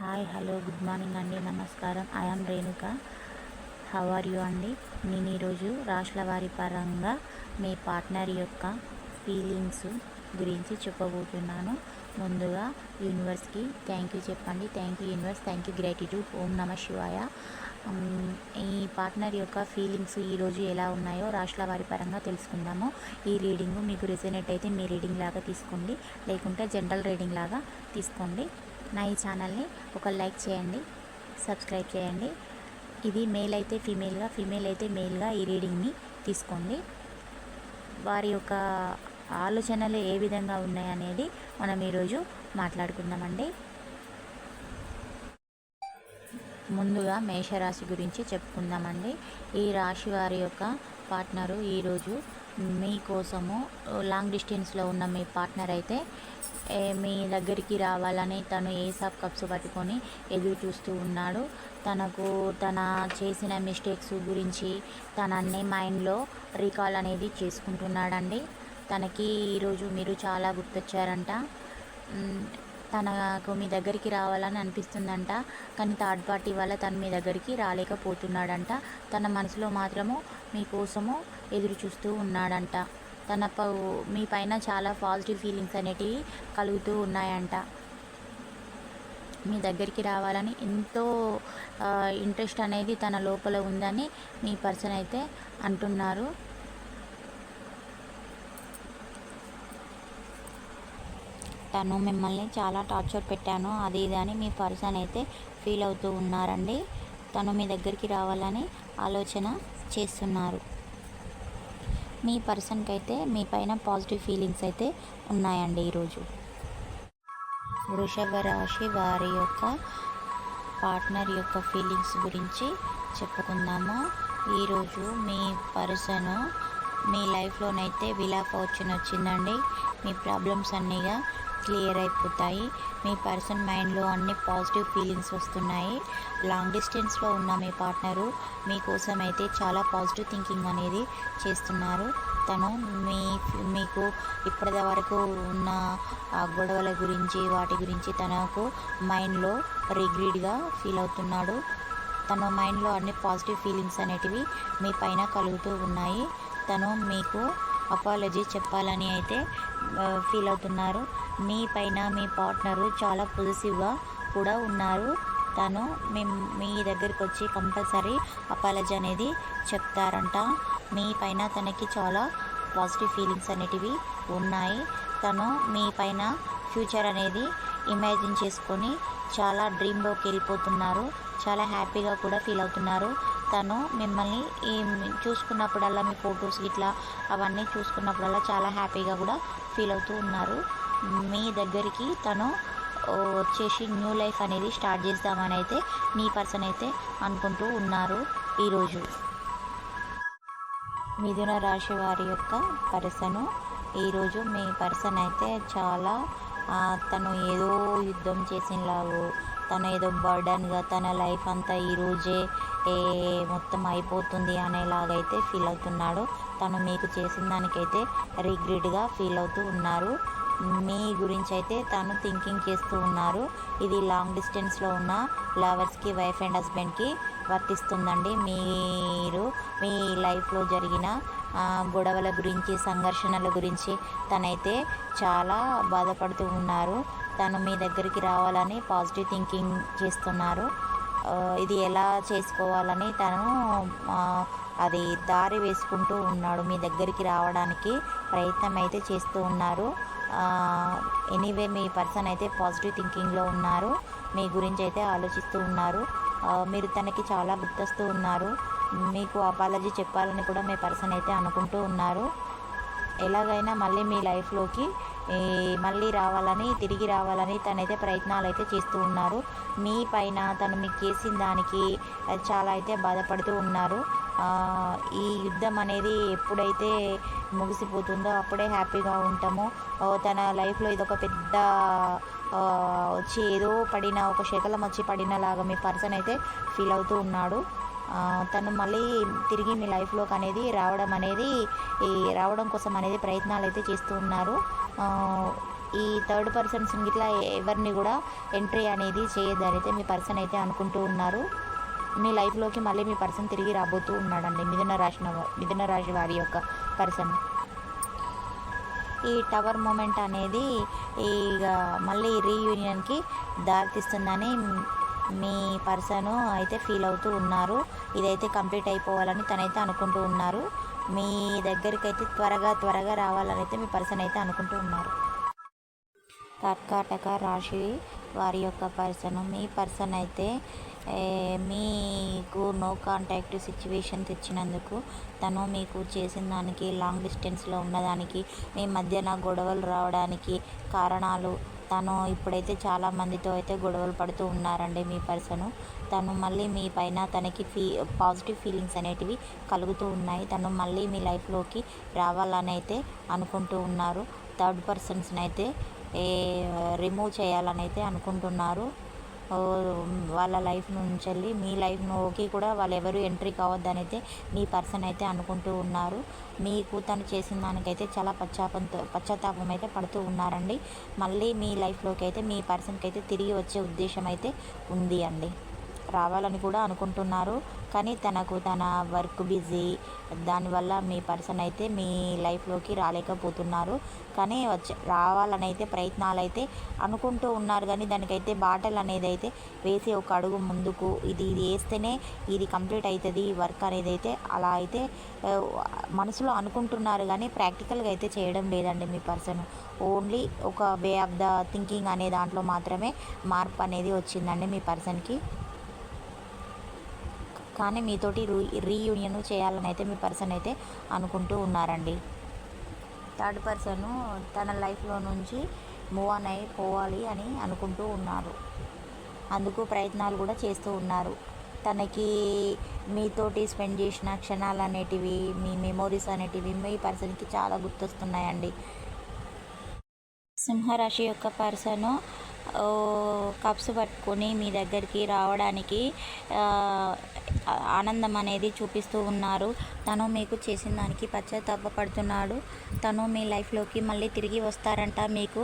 Hi hello good morning అండి నమస్కారం. I'm Renuka how are you అండి? నేను ఈరోజు రాష్ట్ర వారి పరంగా మీ పార్ట్నర్ యొక్క ఫీలింగ్స్ గురించి చెప్పబోతున్నాను. ముందుగా యూనివర్స్కి థ్యాంక్ యూ చెప్పండి. Thank you universe thank you gratitude ఓం నమ శివాయ. ఈ పార్ట్నర్ యొక్క ఫీలింగ్స్ ఈరోజు ఎలా ఉన్నాయో రాష్ట్ర వారి పరంగా తెలుసుకుందాము. ఈ రీడింగ్ మీకు రిజనేట్ అయితే మీ రీడింగ్ లాగా తీసుకోండి. లేకుంటే జనరల్ రీడింగ్ లాగా తీసుకోండి. నా ఈ ఛానల్ని ఒక లైక్ చేయండి సబ్స్క్రైబ్ చేయండి. ఇది మేల్ అయితే ఫీమేల్గా ఫీమేల్ అయితే మేల్గా ఈ రీడింగ్ని తీసుకోండి. వారి యొక్క ఆలోచనలు ఏ విధంగా ఉన్నాయనేది మనం ఈరోజు మాట్లాడుకుందామండి. ముందుగా మేషరాశి గురించి చెప్పుకుందామండి. ఈ రాశి వారి యొక్క పార్ట్నరు ఈరోజు మీకోసము లాంగ్ డిస్టెన్స్లో ఉన్న మీ పార్ట్నర్ అయితే మీ దగ్గరికి రావాలని తను ఏ సబ్ కప్స్ పట్టుకొని ఎదురు చూస్తూ ఉన్నాడు. తనకు తన చేసిన మిస్టేక్స్ గురించి తనన్నీ మైండ్లో రీకాల్ అనేది చేసుకుంటున్నాడండి. తనకి ఈరోజు మీరు చాలా గుర్తొచ్చారంట. తనకు మీ దగ్గరికి రావాలని అనిపిస్తుందంట. కానీ థర్డ్ పార్టీ వల్ల తను మీ దగ్గరికి రాలేకపోతున్నాడంట. తన మనసులో మాత్రము మీకోసము ఎదురు చూస్తూ ఉన్నాడంట. తన ప- మీ పైన చాలా పాజిటివ్ ఫీలింగ్స్ అనేటివి కలుగుతూ ఉన్నాయంట. మీ దగ్గరికి రావాలని ఎంతో ఇంట్రెస్ట్ అనేది తన లోపల ఉందని మీ పర్సన్ అయితే అంటున్నారు. తను మిమ్మల్ని చాలా టార్చర్ పెట్టాను. అది ఇది అని మీ పర్సన్ అయితే ఫీల్ అవుతూ ఉన్నారండి. తను మీ దగ్గరికి రావాలని ఆలోచన చేస్తున్నారు. మీ పర్సన్కి అయితే మీ పైన పాజిటివ్ ఫీలింగ్స్ అయితే ఉన్నాయండి ఈరోజు. వృషభ రాశి వారి యొక్క పార్ట్నర్ యొక్క ఫీలింగ్స్ గురించి చెప్పుకుందాము. ఈరోజు మీ పర్సన్ మీ లైఫ్లోనైతే విలా ఫార్చ్యూన్ వచ్చిందండి మీ ప్రాబ్లమ్స్ అన్నీగా క్లియర్ అయిపోతాయి. మీ పర్సన్ మైండ్లో అన్ని పాజిటివ్ ఫీలింగ్స్ వస్తున్నాయి. లాంగ్ డిస్టెన్స్లో ఉన్న మీ పార్ట్నరు మీకోసం అయితే చాలా పాజిటివ్ థింకింగ్ అనేది చేస్తున్నారు. తను మీ మీకు ఇప్పటి వరకు ఉన్న ఆ గొడవల గురించి వాటి గురించి తనకు మైండ్లో రిగ్రీడ్గా ఫీల్ అవుతున్నాడు. తన మైండ్లో అన్ని పాజిటివ్ ఫీలింగ్స్ అనేటివి మీ పైన కలుగుతూ ఉన్నాయి. తను మీకు అపాలజీ చెప్పాలని అయితే ఫీల్ అవుతున్నారు. మీ పైన మీ పార్ట్నరు చాలా పొజిటివ్గా కూడా ఉన్నారు. తను మీ మీ దగ్గరికి వచ్చి కంపల్సరీ అపాలజీ అనేది చెప్తారంట. మీ పైన తనకి చాలా పాజిటివ్ ఫీలింగ్స్ అనేటివి ఉన్నాయి. తను మీ పైన ఫ్యూచర్ అనేది ఇమాజిన్ చేసుకొని చాలా డ్రీమ్లోకి వెళ్ళిపోతున్నారు. చాలా హ్యాపీగా కూడా ఫీల్ అవుతున్నారు. తను మిమ్మల్ని ఈ చూసుకున్నప్పుడల్లా మీ ఫొటోస్ ఇట్లా అవన్నీ చూసుకున్నప్పుడల్లా చాలా హ్యాపీగా కూడా ఫీల్ అవుతూ ఉన్నారు. మీ దగ్గరికి తను వచ్చేసి న్యూ లైఫ్ అనేది స్టార్ట్ చేద్దామని అయితే మీ పర్సన్ అయితే అనుకుంటూ ఉన్నారు ఈరోజు. మిథున రాశి వారి యొక్క పర్సను ఈరోజు మీ పర్సన్ అయితే చాలా తను ఏదో యుద్ధం చేసినలాగో తను ఏదో బర్డన్గా తన లైఫ్ అంతా ఈరోజే ఏ మొత్తం అయిపోతుంది అనేలాగైతే ఫీల్ అవుతున్నాడు. తను మీకు చేసిన దానికైతే రిగ్రెట్గా ఫీల్ అవుతూ ఉన్నారు. మీ గురించి అయితే తను థింకింగ్ చేస్తూ ఉన్నారు. ఇది లాంగ్ డిస్టెన్స్లో ఉన్న లవర్స్కి వైఫ్ అండ్ హస్బెండ్కి వర్తిస్తుందండి. మీరు మీ లైఫ్లో జరిగిన గొడవల గురించి సంఘర్షణల గురించి తనైతే చాలా బాధపడుతూ ఉన్నారు. తను మీ దగ్గరికి రావాలని పాజిటివ్ థింకింగ్ చేస్తున్నారు. ఇది ఎలా చేసుకోవాలని తను అది దారి వేసుకుంటూ ఉన్నాడు మీ దగ్గరికి రావడానికి ప్రయత్నం అయితే చేస్తూ ఉన్నారు. ఎనీవే మీ పర్సన్ అయితే పాజిటివ్ థింకింగ్లో ఉన్నారు. మీ గురించి అయితే ఆలోచిస్తూ ఉన్నారు. మీరు తనకి చాలా గుర్తొస్తూ ఉన్నారు. మీకు అపాలజీ చెప్పాలని కూడా మీ పర్సన్ అయితే అనుకుంటూ ఉన్నారు. ఎలాగైనా మళ్ళీ మీ లైఫ్లోకి మళ్ళీ రావాలని తిరిగి రావాలని తనైతే ప్రయత్నాలు అయితే చేస్తూ ఉన్నారు. మీ పైన తను మీకు చేసిన దానికి చాలా అయితే బాధపడుతూ ఉన్నారు. ఈ యుద్ధం అనేది ఎప్పుడైతే ముగిసిపోతుందో అప్పుడే హ్యాపీగా ఉంటాము. తన లైఫ్లో ఇదొక పెద్ద వచ్చి ఏదో పడిన ఒక శకలం వచ్చి పడినలాగా మీ పర్సన్ అయితే ఫీల్ అవుతూ ఉన్నాడు. తను మళ్ళీ తిరిగి మీ లైఫ్లోకి అనేది రావడం అనేది ఈ రావడం కోసం అనేది ప్రయత్నాలు అయితే చేస్తూ ఉన్నారు. ఈ థర్డ్ పర్సన్స్ ఇట్లా ఎవరిని కూడా ఎంట్రీ అనేది చేయొద్దని అయితే మీ పర్సన్ అయితే అనుకుంటూ ఉన్నారు. మీ లైఫ్లోకి మళ్ళీ మీ పర్సన్ తిరిగి రాబోతూ ఉన్నాడండి మిథున రాశి మిథున రాశి వారి యొక్క పర్సన్. ఈ టవర్ మూమెంట్ అనేది ఇక మళ్ళీ రీయూనియన్కి దారితీస్తుందని మీ పర్సన్ అయితే ఫీల్ అవుతూ ఉన్నారు. ఇదైతే కంప్లీట్ అయిపోవాలని తనైతే అనుకుంటూ ఉన్నారు. మీ దగ్గరికి అయితే త్వరగా త్వరగా రావాలని అయితే మీ పర్సన్ అయితే అనుకుంటూ ఉన్నారు. కర్కాటక రాశి వారి యొక్క పర్సన్ మీ పర్సన్ అయితే మీకు నో కాంటాక్ట్ సిచ్యువేషన్ తెచ్చినందుకు తను మీకు చేసిన దానికి లాంగ్ డిస్టెన్స్లో ఉన్నదానికి మీ మధ్యన గొడవలు రావడానికి కారణాలు తను ఇప్పుడైతే చాలా మందితో అయితే గొడవలు పడుతూ ఉన్నారండి మీ పర్సన్. తను మళ్ళీ మీ పైన తనకి ఫీ పాజిటివ్ ఫీలింగ్స్ అనేటివి కలుగుతూ ఉన్నాయి. తను మళ్ళీ మీ లైఫ్లోకి రావాలని అయితే అనుకుంటూ ఉన్నారు. థర్డ్ పర్సన్స్ని అయితే రిమూవ్ చేయాలని అయితే అనుకుంటున్నారు. వాళ్ళ లైఫ్ నుంచి వెళ్ళి మీ లైఫ్లోకి కూడా వాళ్ళు ఎవరు ఎంట్రీ కావద్దని అయితే మీ పర్సన్ అయితే అనుకుంటూ ఉన్నారు. మీకు తను చేసిన దానికైతే చాలా పశ్చాపంతో పశ్చాత్తాపం అయితే పడుతూ ఉన్నారండి. మళ్ళీ మీ లైఫ్లోకి అయితే మీ పర్సన్కి అయితే తిరిగి వచ్చే ఉద్దేశం అయితే ఉంది అండి రావాలని కూడా అనుకుంటున్నారు. కానీ తనకు తన వర్క్ బిజీ దానివల్ల మీ పర్సన్ అయితే మీ లైఫ్లోకి రాలేకపోతున్నారు. కానీ వచ్చి రావాలని అయితే ప్రయత్నాలు అయితే అనుకుంటూ ఉన్నారు. కానీ దానికైతే బాటలు అనేది అయితే వేసి ఒక అడుగు ముందుకు ఇది ఇది వేస్తేనే ఇది కంప్లీట్ అవుతుంది వర్క్ అనేది అయితే అలా అయితే మనసులో అనుకుంటున్నారు. కానీ ప్రాక్టికల్గా అయితే చేయడం లేదండి మీ పర్సన్. ఓన్లీ ఒక వే ఆఫ్ ద థింకింగ్ అనే దాంట్లో మాత్రమే మార్పు అనేది వచ్చిందండి మీ పర్సన్కి. కానీ మీతోటి రీ రీయూనియన్ చేయాలని అయితే మీ పర్సన్ అయితే అనుకుంటూ ఉన్నారండి. థర్డ్ పర్సన్ తన లైఫ్లో నుంచి మూవ్ ఆన్ అయి పోవాలి అని అనుకుంటూ ఉన్నారు. అందుకు ప్రయత్నాలు కూడా చేస్తూ ఉన్నారు. తనకి మీతోటి స్పెండ్ చేసిన క్షణాలు అనేటివి మీ మెమోరీస్ అనేటివి మీ పర్సన్కి చాలా గుర్తొస్తున్నాయండి. సింహరాశి యొక్క పర్సన్ కప్స్ పట్టుకొని మీ దగ్గరికి రావడానికి ఆనందం అనేది చూపిస్తూ ఉన్నారు. తను మీకు చేసిన దానికి పశ్చాత్తాపడుతున్నాడు తను మీ లైఫ్లోకి మళ్ళీ తిరిగి వస్తారంట మీకు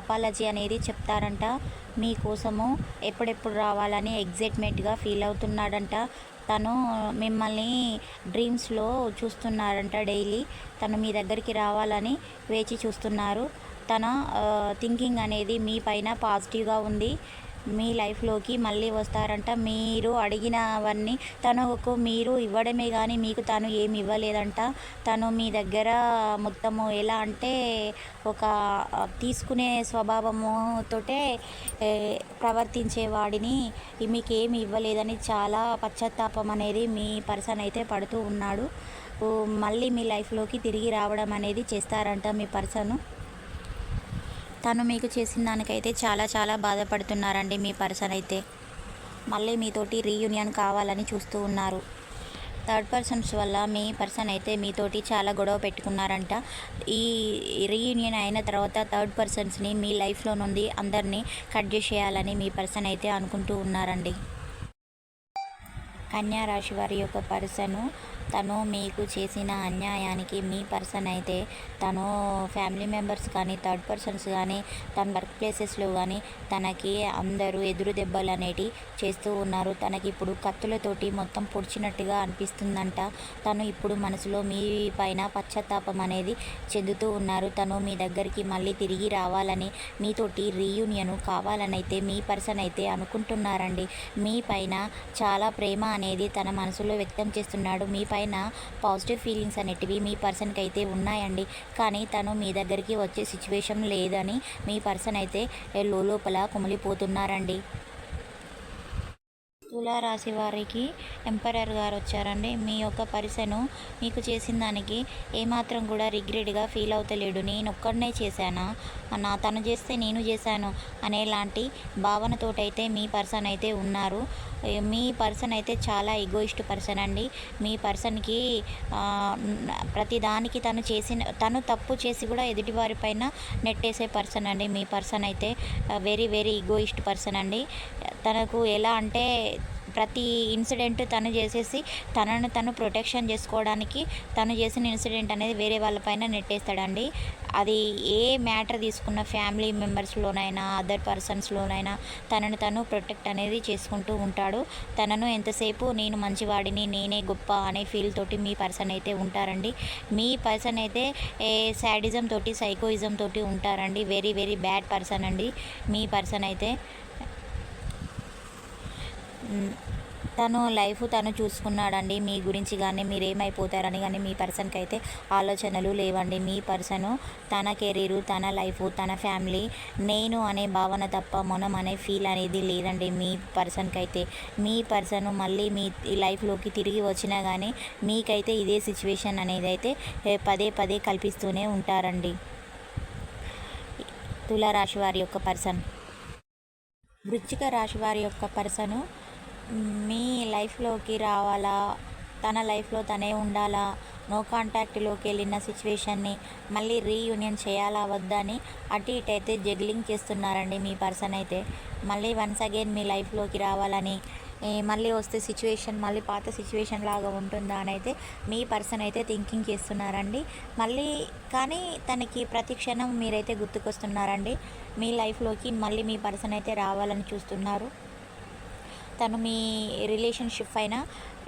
అపాలజీ అనేది చెప్తారంట. మీకోసము ఎప్పుడెప్పుడు రావాలని ఎగ్జైట్మెంట్గా ఫీల్ అవుతున్నాడంట. తను మిమ్మల్ని డ్రీమ్స్లో చూస్తున్నారంట డైలీ. తను మీ దగ్గరికి రావాలని వేచి చూస్తున్నారు. తన థింకింగ్ అనేది మీ పైన పాజిటివ్గా ఉంది. మీ లైఫ్లోకి మళ్ళీ వస్తారంట. మీరు అడిగినవన్నీ తనకు మీరు ఇవ్వడమే కానీ మీకు తను ఏమి ఇవ్వలేదంట. తను మీ దగ్గర మొత్తము ఎలా అంటే ఒక తీసుకునే స్వభావముతోటే ప్రవర్తించేవాడిని ప్రవర్తించే వాడిని మీకు ఏమి ఇవ్వలేదని చాలా పశ్చాత్తాపం అనేది మీ పర్సన్ అయితే పడుతూ ఉన్నాడు. మళ్ళీ మీ లైఫ్లోకి తిరిగి రావడం అనేది చేస్తారంట మీ పర్సను తను మీకు చేసిన దానికైతే చాలా చాలా బాధపడుతున్నారండి మీ పర్సన్ అయితే. మళ్ళీ మీతోటి రీయూనియన్ కావాలని చూస్తూ ఉన్నారు. థర్డ్ పర్సన్స్ వల్ల మీ పర్సన్ అయితే మీతోటి చాలా గొడవ పెట్టుకున్నారంట. ఈ రీయూనియన్ అయిన తర్వాత థర్డ్ పర్సన్స్ని మీ లైఫ్లో నుండి అందరినీ కట్ చేసేయాలని మీ పర్సన్ అయితే అనుకుంటూ ఉన్నారండి. కన్యా రాశి వారి యొక్క పర్సను తను మీకు చేసిన అన్యాయానికి మీ పర్సన్ అయితే తను ఫ్యామిలీ మెంబర్స్ కానీ థర్డ్ పర్సన్స్ కానీ తన వర్క్ ప్లేసెస్లో కానీ తనకి అందరూ ఎదురు దెబ్బలు అనేటి చేస్తూ ఉన్నారు. తనకి ఇప్పుడు కత్తులతోటి మొత్తం పొడిచినట్టుగా అనిపిస్తుందంట. తను ఇప్పుడు మనసులో మీ పైన పశ్చాత్తాపం అనేది చెందుతూ ఉన్నారు. తను మీ దగ్గరికి మళ్ళీ తిరిగి రావాలని మీతోటి రీయూనియన్ కావాలని అయితే మీ పర్సన్ అయితే అనుకుంటున్నారండి. మీ పైన చాలా ప్రేమ అనేది తన మనసులో వ్యక్తం చేస్తున్నాడు. మీ పైన పాజిటివ్ ఫీలింగ్స్ అనేటివి మీ పర్సన్కి అయితే ఉన్నాయండి. కానీ తను మీ దగ్గరికి వచ్చే సిచ్యువేషన్ లేదని మీ పర్సన్ అయితే లోపల కుమిలిపోతున్నారండి. తులారాశి వారికి ఎంపరర్ గారు వచ్చారండి. మీ యొక్క పర్సను మీకు చేసిన దానికి ఏమాత్రం కూడా రిగ్రెట్గా ఫీల్ అవుతలేడు. నేను ఒక్కడనే చేశానా? నా తను చేస్తే నేను చేశాను అనేలాంటి భావనతోటైతే మీ పర్సన్ అయితే ఉన్నారు. మీ పర్సన్ అయితే చాలా ఎగోయిస్ట్ పర్సన్ అండి. మీ పర్సన్కి ప్రతిదానికి తను చేసిన తను తప్పు చేసి కూడా ఎదుటివారి పైన నెట్టేసే పర్సన్ అండి. మీ పర్సన్ అయితే వెరీ వెరీ ఈగోయిస్ట్ పర్సన్ అండి. తనకు ఎలా అంటే ప్రతి ఇన్సిడెంట్ తను చేసేసి తనను తను ప్రొటెక్షన్ చేసుకోవడానికి తను చేసిన ఇన్సిడెంట్ అనేది వేరే వాళ్ళపైన నెట్టేస్తాడండి. అది ఏ మ్యాటర్ తీసుకున్న ఫ్యామిలీ మెంబర్స్లోనైనా అదర్ పర్సన్స్లోనైనా తనను తను ప్రొటెక్ట్ అనేది చేసుకుంటూ ఉంటాడు. తనను ఎంతసేపు నేను మంచివాడిని నేనే గొప్ప అనే ఫీల్ తోటి మీ పర్సన్ అయితే ఉంటారండి. మీ పర్సన్ అయితే ఏ శాడిజం తోటి సైకోయిజం తోటి ఉంటారండి. వెరీ వెరీ బ్యాడ్ పర్సన్ అండి. మీ పర్సన్ అయితే తను లైఫ్ తను చూసుకున్నాడండి. మీ గురించి కానీ మీరు ఏమైపోతారని కానీ మీ పర్సన్కి అయితే ఆలోచనలు లేవండి. మీ పర్సను తన కెరీరు తన లైఫ్ తన ఫ్యామిలీ నేను అనే భావన తప్ప మనం అనే ఫీల్ అనేది లేదండి. మీ పర్సన్కి అయితే మీ పర్సన్ మళ్ళీ మీ లైఫ్లోకి తిరిగి వచ్చినా కానీ మీకైతే ఇదే సిచ్యువేషన్ అనేది అయితే పదే పదే కల్పిస్తూనే ఉంటారండి. తులారాశి వారి యొక్క పర్సన్. వృచ్చిక రాశి వారి యొక్క పర్సను మీ లైఫ్లోకి రావాలా? తన లైఫ్లో తనే ఉండాలా? నో కాంటాక్ట్లోకి వెళ్ళిన సిచ్యువేషన్ని మళ్ళీ రీయూనియన్ చేయాలా? వద్దా అని అటు ఇటు అయితే జగ్లింగ్ చేస్తున్నారండి మీ పర్సన్ అయితే. మళ్ళీ వన్స్ అగైన్ మీ లైఫ్లోకి రావాలని మళ్ళీ వస్తే సిచ్యువేషన్ మళ్ళీ పాత సిచ్యువేషన్ లాగా ఉంటుందా అని అయితే మీ పర్సన్ అయితే థింకింగ్ చేస్తున్నారండి. మళ్ళీ కానీ తనకి ప్రతి క్షణం మీరైతే గుర్తుకొస్తున్నారండి. మీ లైఫ్లోకి మళ్ళీ మీ పర్సన్ అయితే రావాలని చూస్తున్నారు. తను మీ రిలేషన్షిప్ పైన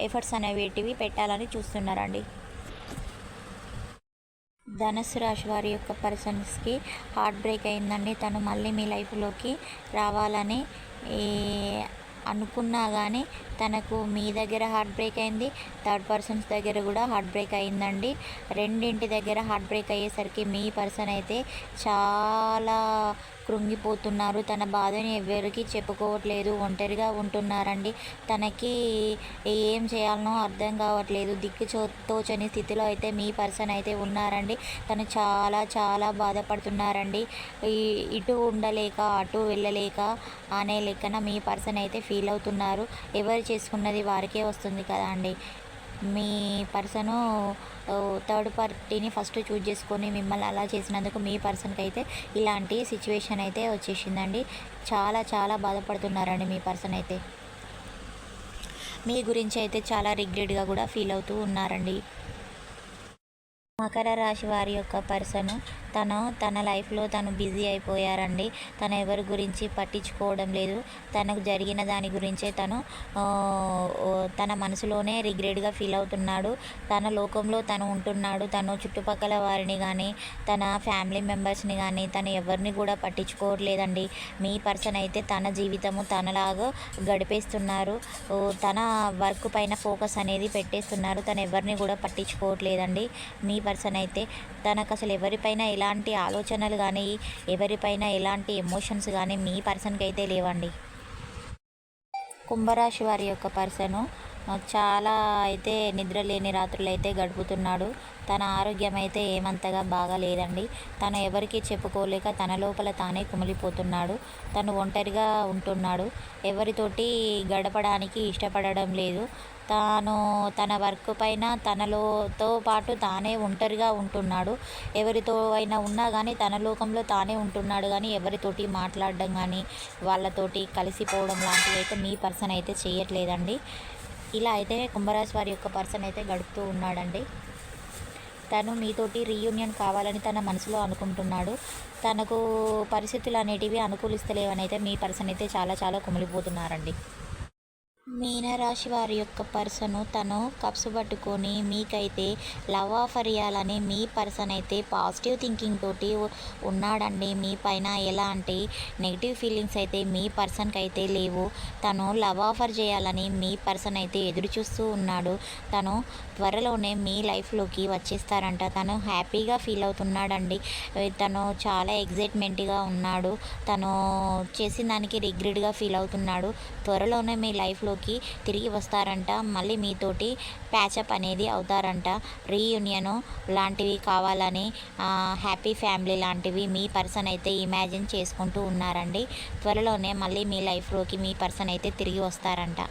ఎఫర్ట్స్ అనేవిటివి పెట్టాలని చూస్తున్నారండి. ధనస్సు రాశి వారి యొక్క పర్సన్స్కి హార్ట్ బ్రేక్ అయిందండి. తను మళ్ళీ మీ లైఫ్లోకి రావాలని అనుకున్నా కానీ తనకు మీ దగ్గర హార్ట్ బ్రేక్ అయింది. థర్డ్ పర్సన్స్ దగ్గర కూడా హార్ట్ బ్రేక్ అయిందండి. రెండింటి దగ్గర హార్ట్ బ్రేక్ అయ్యేసరికి మీ పర్సన్ అయితే చాలా కృంగిపోతున్నారు. తన బాధని ఎవరికి చెప్పుకోవట్లేదు. ఒంటరిగా ఉంటున్నారండి. తనకి ఏం చేయాలనో అర్థం కావట్లేదు. దిక్కు చో తోచని స్థితిలో అయితే మీ పర్సన్ అయితే ఉన్నారండి. తను చాలా చాలా బాధపడుతున్నారండి. ఇటు ఉండలేక అటు వెళ్ళలేక అనే లెక్కన మీ పర్సన్ అయితే ఫీల్ అవుతున్నారు. ఎవరు చేసుకున్నది వారికే వస్తుంది కదా అండి. మీ పర్సను థర్డ్ పార్టీని ఫస్ట్ చూజ్ చేసుకొని మిమ్మల్ని అలా చేసినందుకు మీ పర్సన్కి అయితే ఇలాంటి సిచ్యువేషన్ అయితే వచ్చేసిందండి. చాలా చాలా బాధపడుతున్నారండి మీ పర్సన్ అయితే మీ గురించి అయితే చాలా రిగ్రెట్గా కూడా ఫీల్ అవుతూ ఉన్నారండి. మకర రాశి వారి యొక్క పర్సను తను తన లైఫ్లో తను బిజీ అయిపోయారండి. తను ఎవరి గురించి పట్టించుకోవడం లేదు. తనకు జరిగిన దాని గురించే తను తన మనసులోనే రిగ్రెట్గా ఫీల్ అవుతున్నాడు. తన లోకంలో తను ఉంటున్నాడు. తను చుట్టుపక్కల వారిని కానీ తన ఫ్యామిలీ మెంబర్స్ని కానీ తను ఎవరిని కూడా పట్టించుకోవట్లేదండి. మీ పర్సన్ అయితే తన జీవితము తనలాగా గడిపేస్తున్నారు. తన వర్క్ పైన ఫోకస్ అనేది పెట్టేస్తున్నారు. తను ఎవరిని కూడా పట్టించుకోవట్లేదండి. మీ పర్సన్ అయితే తనకు అసలు ఎవరిపైన ఎలాంటి ఆలోచనలు కానీ ఎవరిపైన ఎలాంటి ఎమోషన్స్ కానీ మీ పర్సన్కి అయితే లేవండి. కుంభరాశి వారి యొక్క పర్సను చాలా అయితే నిద్ర లేని రాత్రులు అయితే గడుపుతున్నాడు. తన ఆరోగ్యం అయితే ఏమంతగా బాగా లేదండి తను ఎవరికీ చెప్పుకోలేక తన లోపల తానే కుమిలిపోతున్నాడు. తను ఒంటరిగా ఉంటున్నాడు. ఎవరితోటి గడపడానికి ఇష్టపడడం లేదు. తాను తన వర్క్ పైన తనలోతో పాటు తానే ఒంటరిగా ఉంటున్నాడు. ఎవరితో అయినా ఉన్నా కానీ తన లోకంలో తానే ఉంటున్నాడు కానీ ఎవరితోటి మాట్లాడడం కానీ వాళ్ళతోటి కలిసిపోవడం లాంటివి అయితే మీ పర్సన్ అయితే చేయట్లేదండి. ఇలా అయితే కుంభరాశి వారి యొక్క పర్సన్ అయితే గడుపుతూ ఉన్నాడండి. తను మీతోటి రీయూనియన్ కావాలని తన మనసులో అనుకుంటున్నాడు. తనకు పరిస్థితులు అనేటివి అనుకూలిస్తలేవని అయితే మీ పర్సన్ అయితే చాలా చాలా కుమిలిపోతున్నారండి. మీనరాశి వారి యొక్క పర్సను తను కప్స్ పట్టుకొని మీకైతే లవ్ ఆఫర్ ఇవ్వాలని మీ పర్సన్ అయితే పాజిటివ్ థింకింగ్ తోటి ఉన్నాడండి. మీ పైన ఎలాంటి నెగిటివ్ ఫీలింగ్స్ అయితే మీ పర్సన్కి అయితే లేవు. తను లవ్ ఆఫర్ చేయాలని మీ పర్సన్ అయితే ఎదురు చూస్తూ ఉన్నాడు. తను త్వరలోనే మీ లైఫ్లోకి వచ్చేస్తారంట. తను హ్యాపీగా ఫీల్ అవుతున్నాడండి. తను చాలా ఎగ్జైట్మెంట్గా ఉన్నాడు. తను చేసిన దానికి రిగ్రెట్గా ఫీల్ అవుతున్నాడు. త్వరలోనే మీ లైఫ్లోకి తిరిగి వస్తారంట. మళ్ళీ మీతోటి ప్యాచప్ అనేది అవుతారంట. రీయూనియన్ లాంటివి కావాలని హ్యాపీ ఫ్యామిలీ లాంటివి మీ పర్సన్ అయితే ఇమాజిన్ చేసుకుంటూ ఉన్నారండి. త్వరలోనే మళ్ళీ మీ లైఫ్లోకి మీ పర్సన్ అయితే తిరిగి వస్తారంట.